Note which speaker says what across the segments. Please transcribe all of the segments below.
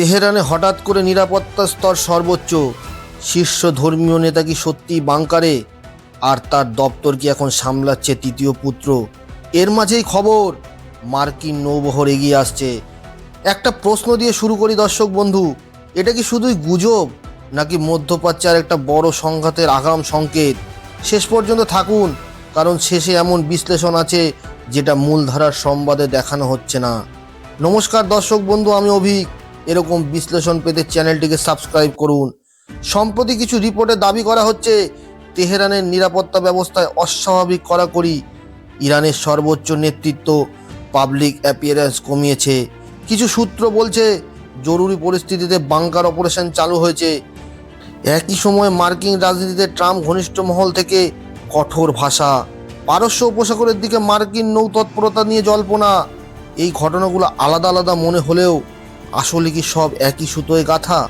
Speaker 1: তেহরানে হঠাৎ করে নিরাপত্তা স্তর সর্বোচ্চ। শীর্ষ ধর্মীয় নেতা কি সত্যি বাংকারে? আর তার দপ্তর কি এখন সামলাচ্ছে তৃতীয় পুত্র? এর মাঝেই খবর, মার্কিন নৌবহর এগিয়ে আসছে। একটা প্রশ্ন দিয়ে শুরু করি দর্শক বন্ধু, এটা কি শুধুই গুজব, নাকি মধ্যপ্রাচ্যের একটা বড় সংঘাতের আগাম সংকেত? শেষ পর্যন্ত থাকুন, কারণ শেষে এমন বিশ্লেষণ আছে যেটা মূলধারার সংবাদে দেখানো হচ্ছে না। নমস্কার দর্শক বন্ধু, আমি অভিক। এরকম বিশ্লেষণ পেতে চ্যানেলটিকে সাবস্ক্রাইব করুন। সম্প্রতি কিছু রিপোর্টে দাবি করা হচ্ছে, তেহরানের নিরাপত্তা ব্যবস্থায় অস্বাভাবিক কড়াকড়ি, ইরানের সর্বোচ্চ নেতৃত্ব পাবলিক অ্যাপিয়ারেন্স কমিয়েছে। কিছু সূত্র বলছে, জরুরি পরিস্থিতিতে বাংকার অপারেশন চালু হয়েছে। একই সময় মার্কিন রাজনীতিতে ট্রাম্প ঘনিষ্ঠ মহল থেকে কঠোর ভাষা। পারস্য উপসাগরের দিকে মার্কিন নৌ তৎপরতা নিয়ে জল্পনা। এই ঘটনাগুলো আলাদা আলাদা মনে হলেও আসলে কি সব একই সুতোয় গাথা?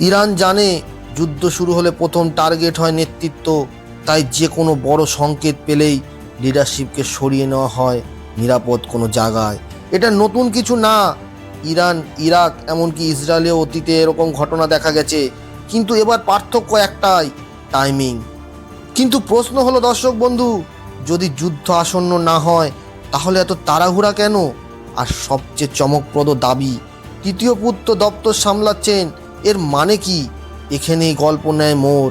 Speaker 1: ইরান জানে যুদ্ধ শুরু হলে প্রথম টার্গেট হয় নেতৃত্ব, তাই যে কোনো বড় সংকেত পেলেই লিডারশিপকে সরিয়ে নেওয়া হয় নিরাপদ কোনো জায়গায়। এটা নতুন কিছু না। ইরান, ইরাক, এমনকি ইসরায়েলেও অতীতে এরকম ঘটনা দেখা গেছে। কিন্তু এবার পার্থক্য একটাই, টাইমিং। কিন্তু প্রশ্ন হলো, দর্শক বন্ধু, যদি যুদ্ধ আসন্ন না হয়, তাহলে এত তাড়াহুড়া কেন? আর সবচেয়ে চমকপ্রদ দাবি তৃতীয় পুত্র দপ্তর সামলাচ্ছেন। এর মানে কি? এখানেই গল্প নেয় মোর।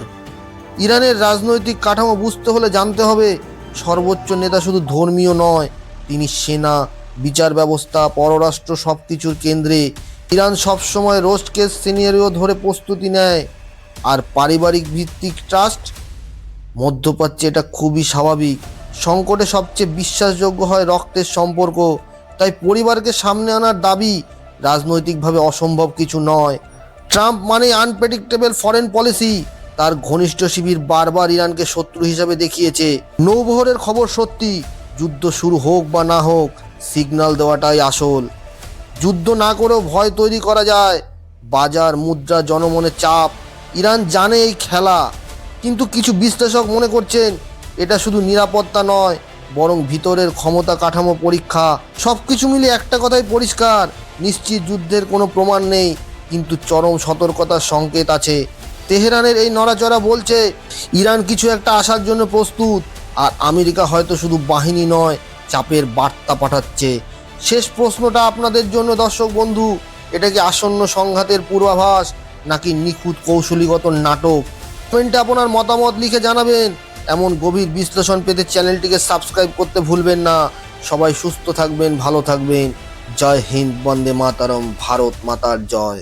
Speaker 1: ইরানের রাজনৈতিক কাঠামো বুঝতে হলে জানতে হবে, সর্বোচ্চ নেতা শুধু ধর্মীয় নয়, তিনি সেনা, বিচার ব্যবস্থা, পররাষ্ট্র সব কিছুর কেন্দ্রে। ইরান সবসময় রোস্ট কেস সিনিয়রিও ধরে প্রস্তুতি নেয়। আর পারিবারিক ভিত্তিক ট্রাস্ট? মধ্যপ্রাচ্যে এটা খুবই স্বাভাবিক। সংকটে সবচেয়ে বিশ্বাসযোগ্য হয় রক্তের সম্পর্ক। তাই পরিবারকে সামনে আনার দাবি রাজনৈতিকভাবে অসম্ভব কিছু নয়। ট্রাম্প মানে আনপ্রেডিক্টেবল ফরেন পলিসি তার ঘনিষ্ঠ শিবির বারবার ইরানকে শত্রু হিসাবে দেখিয়েছে। নৌবহরের খবর সত্যি, যুদ্ধ শুরু হোক বা না হোক সিগন্যাল দেওয়াটাই আসল। যুদ্ধ না করেও ভয় তৈরি করা যায়। বাজার, মুদ্রা জনমনের চাপ। ইরান জানে এই খেলা। কিন্তু কিছু বিশ্লেষক মনে করছেন, এটা শুধু নিরাপত্তা নয় বরং ভিতরের ক্ষমতা কাঠামো পরীক্ষা সব কিছু মিলে একটা কথাই পরিষ্কার, নিশ্চিত যুদ্ধের কোনো প্রমাণ নেই, কিন্তু চরম সতর্কতার সংকেত আছে। তেহরানের এই নড়াচড়া বলছে, ইরান কিছু একটা আসার জন্য প্রস্তুত, আর আমেরিকা হয়তো শুধু বাহিনী নয়, চাপের বার্তা পাঠাচ্ছে। শেষ প্রশ্নটা আপনাদের জন্য দর্শক বন্ধু, এটা কি আসন্ন সংঘাতের পূর্বাভাস, নাকি নিখুঁত কৌশলীগত নাটক? কমেন্টে আপনার মতামত লিখে জানাবেন। এমন গভীর বিশ্লেষণ পেতে চ্যানেলটিকে সাবস্ক্রাইব করতে ভুলবেন না। সবাই সুস্থ থাকবেন, ভালো থাকবেন। জয় হিন্দ, বন্দে মাতারম, ভারত মাতার জয়।